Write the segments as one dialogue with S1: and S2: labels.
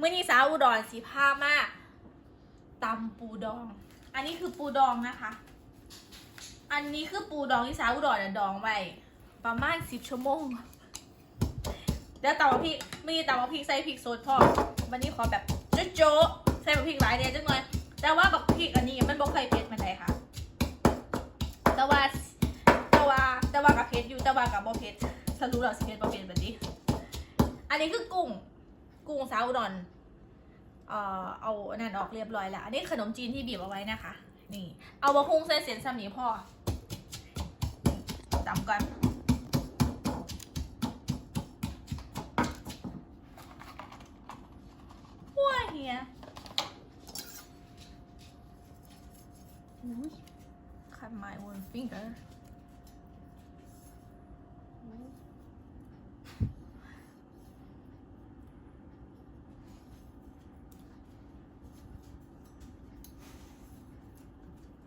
S1: มื่อนี้สาวอุดรสีผ้ามากตำปูดอง อันนี้คือปูดองนะคะ อันนี้คือปูดองที่สาวอุดรน่ะดองไว้ประมาณสิบชั่วโมงเดี๋ยวตำพริกมีตำพริกใส่พริกสดพอวันนี้ขอแบบโจ๊ะใส่มะพริกหลายเดียวจังหน่อยแต่ว่าบักพริกอันนี้มันบ่เคยเผ็ดมันไดค่ะ แต่ว่าแต่ว่าแต่ว่ากับเผ็ดอยู่แต่ว่ากับบ่เผ็ดสรุปแล้วสิเผ็ดบ่เผ็ดแบบนี้ อันนี้คือกุ้ง กุ้งสาวอุดร เอ่อเอาอันนั่นออกเรียบร้อยแล้วอันนี้ขนมจีนที่บีบเอาไว้นะคะ นี่ เอาบะฮุงใส่เสียนสามีพ่อตำก่อนว้าเฮียอุ้ย cut my own finger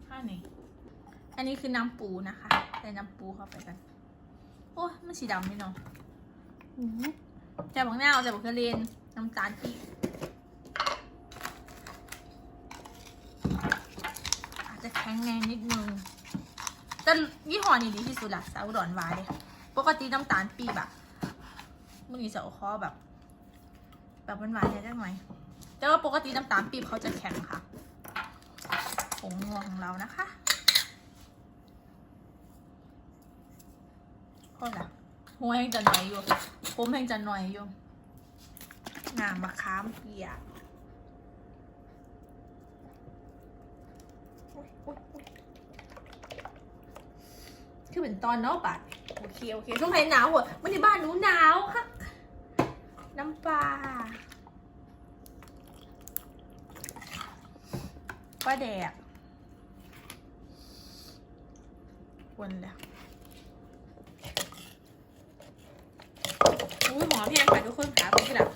S1: ข้านี่ อั นนี้คือน้ำปูนะคะใส่น้ำปูเข้าไปกัน โอ้มันสีดำนี่เนาะใส่บักนาวใส่บักกระเลนน้ำตาลปี๊บอาจจะแข็งแรงนิดนึงแต่ยี่ห้อนี้ดีที่สุดละสาวดอุดรวายเลยปกติน้ำตาลปี๊บอะมันมีเสาคอแบบ แบบมันหวานๆได้ไหมแต่ว่าปกติน้ำตาลปี๊บเขาจะแข็งค่ะผงนัวของเรานะคะ ก็ละหัวแห้งจะหน่อยอยู่ผมแห้งจะหน่อยอยู่น้ำมะขามเปียกโอ๊ยโอ๊ยโอ๊ยคือเป็นตอนเนาะบัดโอเคโอเคช่วงไหนหนาวเหรอวันนี้บ้านหนูหนาวค่ะน้ำปลาปลาแดกวนแล้ว อุ้ยหมอเพียงค่ะทุกคนค่ะเป็นกระดับ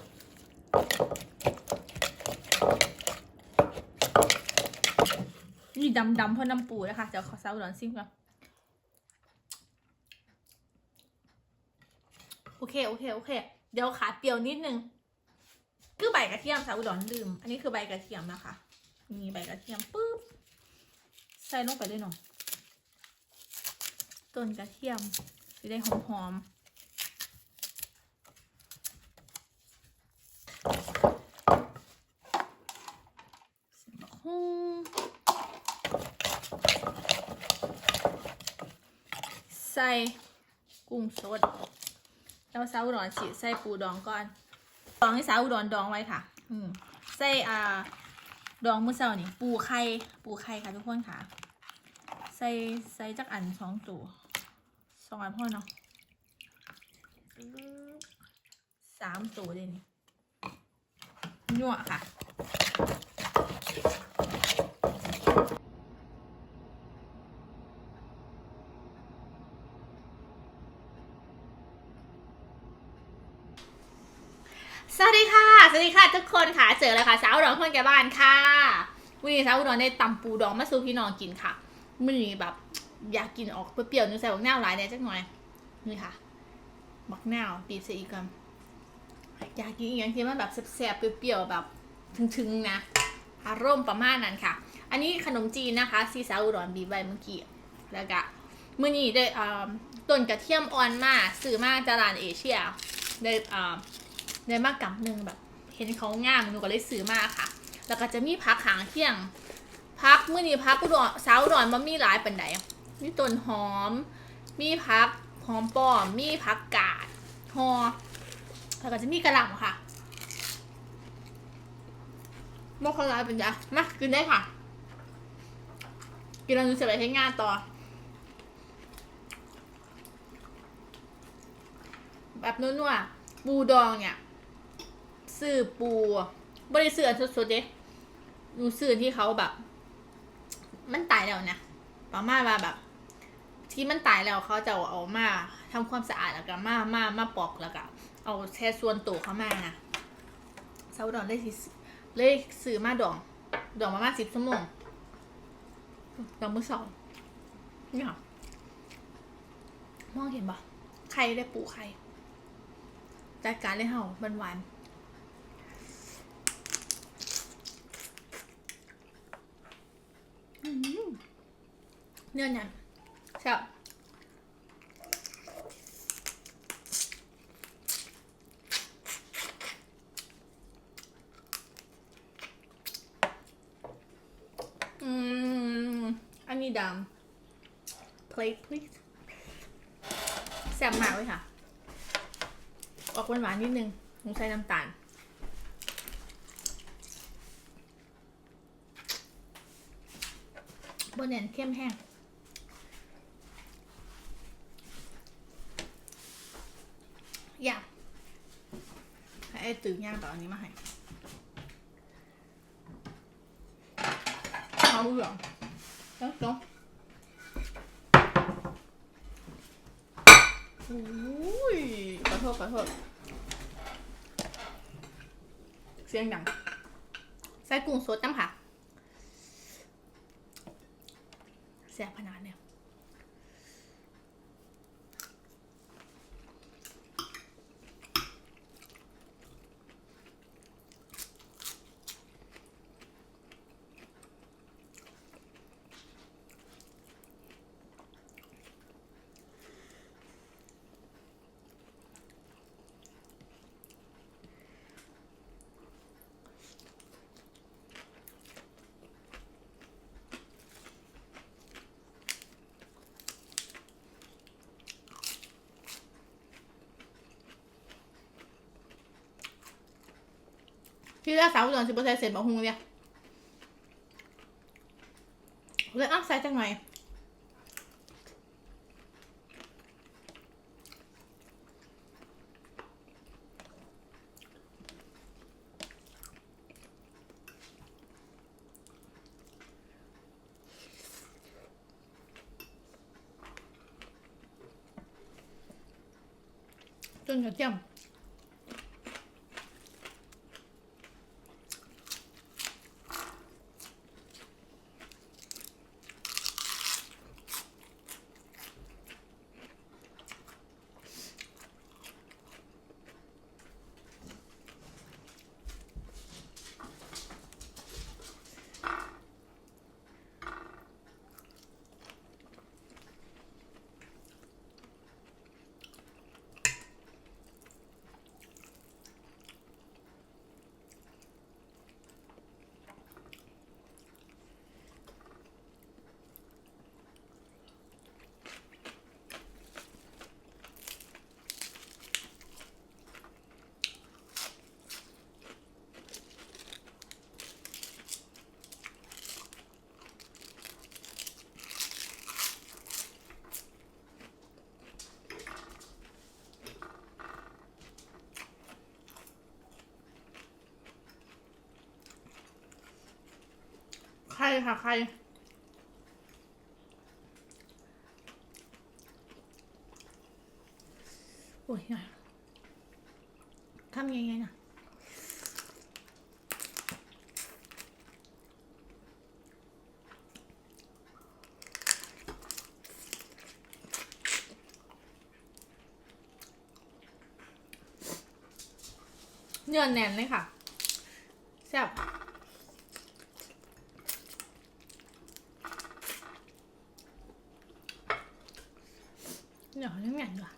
S1: นี่ดำดำๆเพราะน้ำปูนะคะเดี๋ยวขอซาวดอนซิมก่อนโอเคโอเคโอเค เดี๋ยวขาเปรี้ยวนิดนึงคือใบกระเทียมสาวอุดรลืม อันนี้คือใบกระเทียมนะคะมีใบกระเทียมปุ๊บใส่ลงไปเลยเนาะต้นกระเทียมจะได้หอมหอมๆใส่บักฮุ้ง ใส่กุ้งสดแล้วซาอุดรฉีดใส่ปูดองก่อน ดองให้ซาอุดรดองไว้ค่ะ อืมใส่อ่าดองมื้อเช้านี่ ปูไข่ปูไข่ค่ะทุกคนค่ะ ใส่ใส่จักอันสองตัวสองอันพ่อเนาะสามตัวเลยนี่ยั่วค่ะ สวัสดีค่ะ สวัสดีค่ะทุกคนค่ะ เจอแล้วค่ะสาวอุดองคนแก่บ้านค่ะวันนี้สาวอุดรได้ตำปูดองมาสู่พี่น้องกินค่ะมือนี้แบบ อยากกินออกเปรี้ยวๆนึกใส่บักนาวหลายเนี่ยจักหน่อย นี่ค่ะบักนาวปีบใส่อีกกันอยากกินอีกอย่างที่มันแบบแซ่บๆเปรี้ยวๆแบบถึงๆนะอารมณ์ประมาณนั้นค่ะ อันนี้ขนมจีนนะคะซีสาวอุดรบีบเมื่อกี้แล้วก็มื่อนี้ได้ต้นกระเทียมอ่อนมาซื้อมาจากร้านเอเชียได้อ่า ได้มากกับหนึ่งแบบ เห็นเขางามหนูก็เลยซื้อมาค่ะ แล้วก็จะมีพักหางเที่ยง พักมื่อนี้พักอุดรสาวอุดรมันมีหลายปันไดมีต้นหอม มีพักหอมป้อม มีพักกาดหอแล้วก็จะมีกระหล่ำค่ะมกขลายเป็นยามากินได้ค่ะ กินแล้วหนูจะไปใช้งานต่อ แบบนัวๆปูดองเนี่ย ซื้อปูบริซื้ออันสดๆเด้หนูซื้อที่เขาแบบ มันตายแล้วนะประมาณว่าแบบ ที่มันตายแล้วเขาจะเอามาทำความสะอาดแล้วก็มามามาปอกแล้วก็เอาแช่ส่วนตัวเขามานะเซาดอนได้สิเลยซื้อมาดอง ดองประมาณสิบชั่วโมงดองมือสองนี่ค่ะมองเห็นปะไข่ได้ปูไข่จัดการเลยเหรอหวานๆ เนื้อหนันแซ่บอืมอันนี้ดำ plate please แซ่บมากเลยค่ะ ออกหวานๆนิดนึงผมใส่น้ำตาลบนเน่นเข้มแห้ง ยากให้ไอ้ตื่นย่างต่ออันนี้มาให้เขาเหลืองแล้วก็โอ้ยขอโทษขอโทษเสียงดังใส่กุ้งสดน้ำค่ะแซ่บขนาดเนี่ย ที่แรกสาวอุดรสิบเปอร์เซ็นต์เสร็จมาหุงเนี่ยเลยอ้าวใส่จังหน่อยจนกระเทียม ใครค่ะใคร โอ้ยทำยังไงนะเนื้อแน่นเลยค่ะแซ่บ เดี๋ยวยังไงดีกว่า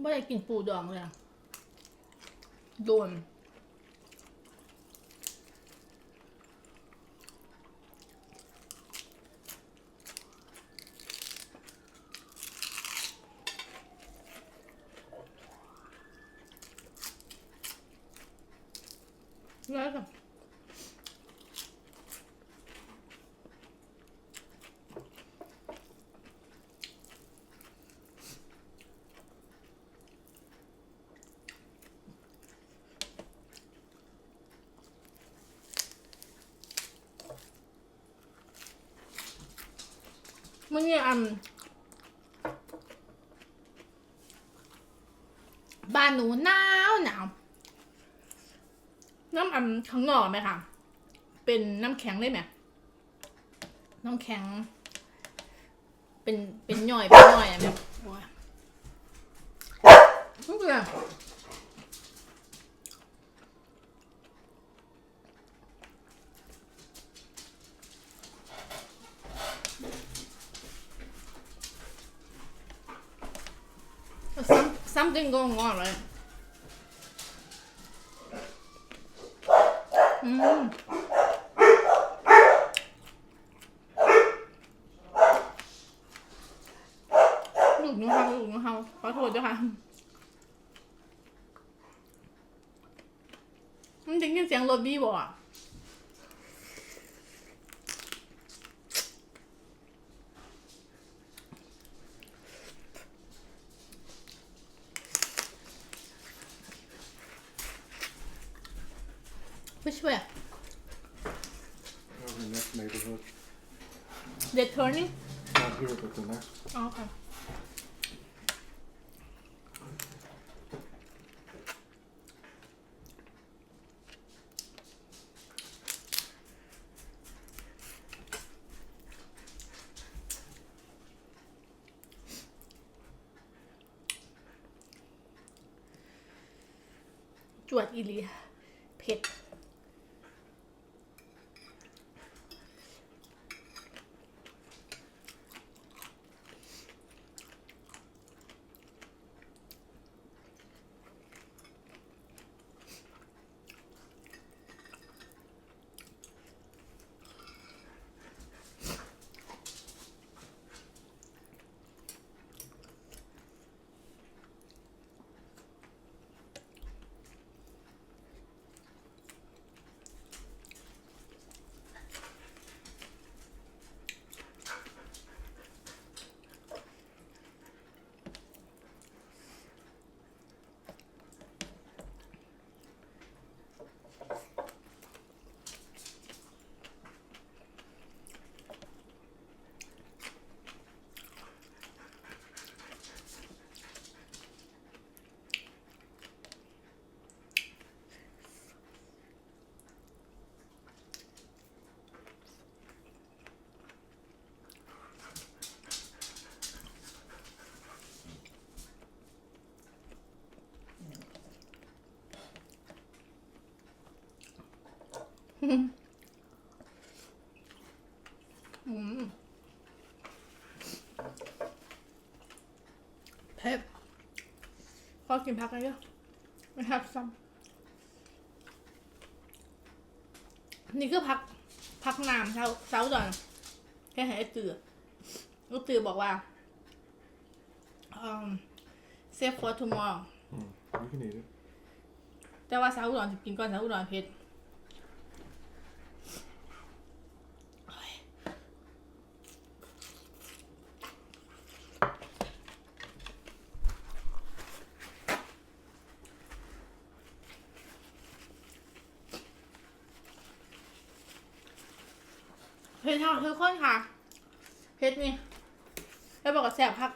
S1: ไม่ได้กินปูดองเลยอะโดน แล้วกับมันเน้ำอันข้างนอกไหมคะเป็นน้ำแข็งได้ไหมน้ำแข็ง เป็นเป็นหย่อยเป็นย่อยอะแบบโอ้ยทุกอย่างซ้ำซ้ำจนงงงอเลย ลูกหนูเฮาลูกหนูเฮาขอโทษด้วยค่ะมันได้ยินเสียงรถบี้บ่อะ Which way?
S2: Over in this neighborhood.
S1: They're turning?
S2: Not here, but the next.
S1: Oh, okay. อีหลีเผ็ด อืมเผ็ดข อกินพักกันเยอะไม่ทับซ้ำนี่คือพักพักน้ำเช้าเช้าก่อนแค่ให้ไอ้ตื่นลูกตื่นบอกว่า um save for tomorrow
S2: Hmm. You can eat it.
S1: แต่ว่าเช้าอุดรจะกินก่อนเช้าอุดรเผ็ดเชรค่ะทุกคนค่ะ เพชรนี่ แล้วบอกว่าแสบพัก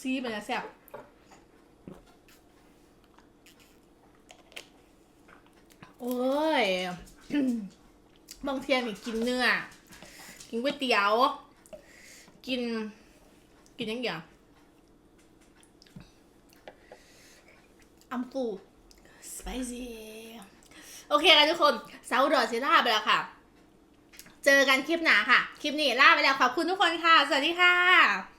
S1: ซีเป็นะแสบโอ้ย บางเทียนี่กินเนื้อ กินก๋วยเตี๋ยว กิน กินยังอย่างอัมฟู spicy โอเคค่ะทุกคน เซาดอเซล่าไปแล้วค่ะ เจอกันคลิปหนาค่ะ คลิปนี้ลาไปแล้วขอบคุณทุกคนค่ะ สวัสดีค่ะ